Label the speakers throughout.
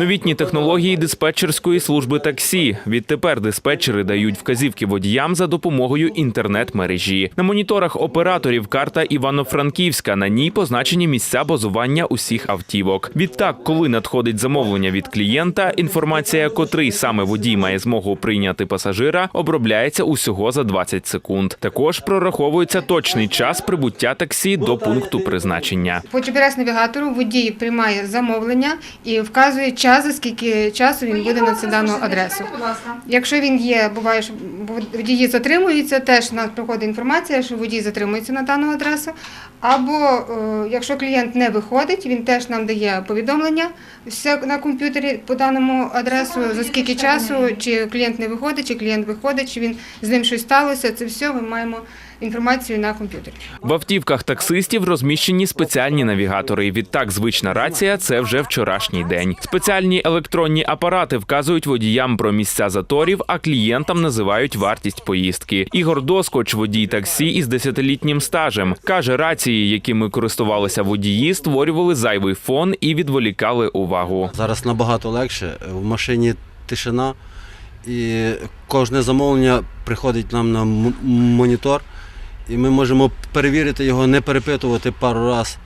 Speaker 1: Новітні технології диспетчерської служби таксі. Відтепер диспетчери дають вказівки водіям за допомогою інтернет-мережі. На моніторах операторів карта Івано-Франківська. На ній позначені місця базування усіх автівок. Відтак, коли надходить замовлення від клієнта, інформація, котрий саме водій має змогу прийняти пасажира, обробляється усього за 20 секунд. Також прораховується точний час прибуття таксі до пункту призначення.
Speaker 2: По GPS-навігатору водій приймає замовлення і вказує час, за скільки часу він буде на цю дану адресу. Якщо він є, буває, що водії затримуються, теж нам приходить інформація, що водій затримується на дану адресу. Або е, якщо клієнт не виходить, він теж нам дає повідомлення все на комп'ютері по даному адресу, за скільки часу, чи клієнт не виходить, чи клієнт виходить, чи він з ним щось сталося. Це все ми маємо інформацію на комп'ютері.
Speaker 1: В автівках таксистів розміщені спеціальні навігатори. Відтак, звична рація це вже вчорашній день. Спеціальні електронні апарати вказують водіям про місця заторів, а клієнтам називають вартість поїздки. Ігор Доскоч, водій таксі із десятилітнім стажем, каже, рації, якими користувалися водії, створювали зайвий фон і відволікали увагу.
Speaker 3: Зараз набагато легше. В машині тишина, і кожне замовлення приходить нам на монітор, і ми можемо перевірити його, не перепитувати пару разів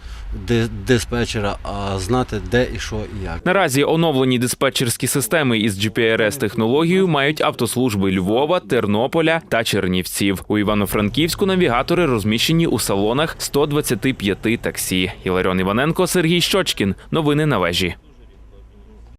Speaker 3: ди- диспетчера, а знати, де і що і як.
Speaker 1: Наразі оновлені диспетчерські системи із GPRS-технологією мають автослужби Львова, Тернополя та Чернівців. У Івано-Франківську навігатори розміщені у салонах 125 таксі. Іларіон Іваненко, Сергій Щочкін. Новини на вежі.